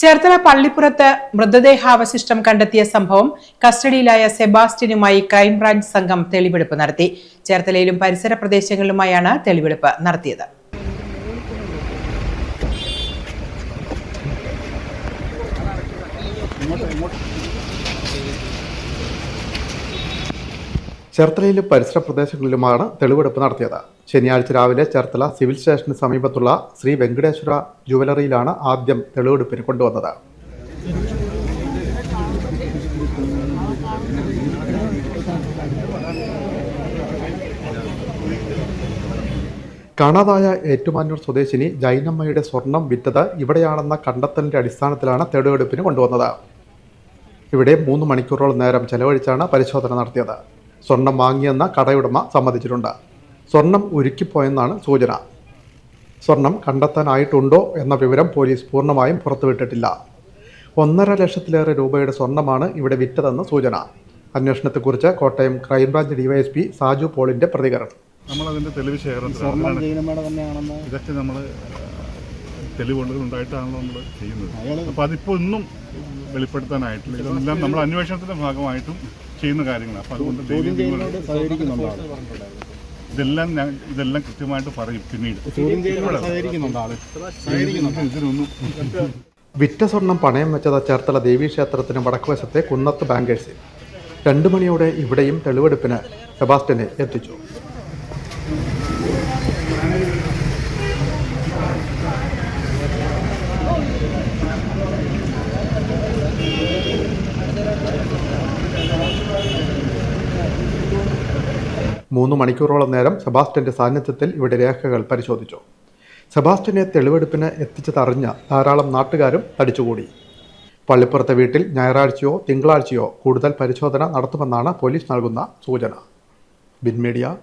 ചേർത്തല പള്ളിപ്പുറത്ത് മൃതദേഹാവശിഷ്ടം കണ്ടെത്തിയ സംഭവം കസ്റ്റഡിയിലായ സെബാസ്റ്റ്യനുമായി ക്രൈംബ്രാഞ്ച് സംഘം തെളിവെടുപ്പ് നടത്തി. ചേർത്തലയിലും പരിസര പ്രദേശങ്ങളിലുമായാണ് തെളിവെടുപ്പ് നടത്തിയത്. ചേർത്തലയിലും പരിസര പ്രദേശങ്ങളിലുമാണ് തെളിവെടുപ്പ് നടത്തിയത്. ശനിയാഴ്ച രാവിലെ ചേർത്തല സിവിൽ സ്റ്റേഷന് സമീപത്തുള്ള ശ്രീ വെങ്കടേശ്വര ജുവലറിയിലാണ് ആദ്യം തെളിവെടുപ്പിന് കൊണ്ടുവന്നത്. കാണാതായ ഏറ്റുമാനൂർ സ്വദേശിനി ജൈനമ്മയുടെ സ്വർണം വിറ്റത് ഇവിടെയാണെന്ന കണ്ടെത്തലിന്റെ അടിസ്ഥാനത്തിലാണ് തെളിവെടുപ്പിന് കൊണ്ടുവന്നത്. ഇവിടെ മൂന്ന് മണിക്കൂറോളം നേരം ചെലവഴിച്ചാണ് പരിശോധന നടത്തിയത്. സ്വർണം വാങ്ങിയെന്ന കടയുടമ സമ്മതിച്ചിട്ടുണ്ട്. സ്വർണം ഉരുക്കിപ്പോയെന്നാണ് സൂചന. സ്വർണം കണ്ടെത്താനായിട്ടുണ്ടോ എന്ന വിവരം പോലീസ് പൂർണമായും പുറത്തുവിട്ടിട്ടില്ല. ഒന്നര ലക്ഷത്തിലേറെ രൂപയുടെ സ്വർണമാണ് ഇവിടെ വിറ്റതെന്ന് സൂചന. അന്വേഷണത്തെക്കുറിച്ച് Kottayam crime branch DYSP Saju പോളിന്റെ പ്രതികരണം. നമ്മളതിന്റെ തെളിവ് ശേഖരം സ്വർണം ജൈനമ്മയുടെ തന്നെയാണെന്ന് ഇതൊക്കെ നമ്മൾ തെളിവുകൾ ഉണ്ടായിട്ടാണല്ലോ നമ്മൾ ചെയ്യുന്നത് അപ്പോൾ അതിപ്പോൾ ഒന്നും വെളിപ്പെടുത്താനായിട്ടില്ല. ഇതെല്ലാം നമ്മൾ അന്വേഷണത്തിന്റെ ഭാഗമായിട്ടും ചെയ്യുന്ന കാര്യങ്ങളാണ്. അപ്പോൾ അതുകൊണ്ട് ഇതെല്ലാം ഞാൻ ഇതെല്ലാം കൃത്യമായിട്ട് പറയും പിന്നീട്. ഇതിനൊന്നും വിറ്റ സ്വർണം പണയം വെച്ചത് ചേർത്തല ദേവീക്ഷേത്രത്തിന് വടക്കുവശത്തെ കുന്നത്ത് ബാങ്കേഴ്സിൽ രണ്ടു മണിയോടെ ഇവിടെയും തെളിവെടുപ്പിന് സെബാസ്റ്റ്യനെ എത്തിച്ചു. മൂന്ന് മണിക്കൂറോളം നേരം സെബാസ്റ്റ്യന്റെ സാന്നിധ്യത്തിൽ ഇവിടെ രേഖകൾ പരിശോധിച്ചു. സെബാസ്റ്റ്യനെ തെളിവെടുപ്പിന് എത്തിച്ചതറിഞ്ഞ ധാരാളം നാട്ടുകാരും തടിച്ചുകൂടി. പള്ളിപ്പുറത്തെ വീട്ടിൽ ഞായറാഴ്ചയോ തിങ്കളാഴ്ചയോ കൂടുതൽ പരിശോധന നടത്തുമെന്നാണ് പോലീസ് നൽകുന്ന സൂചന. Bin media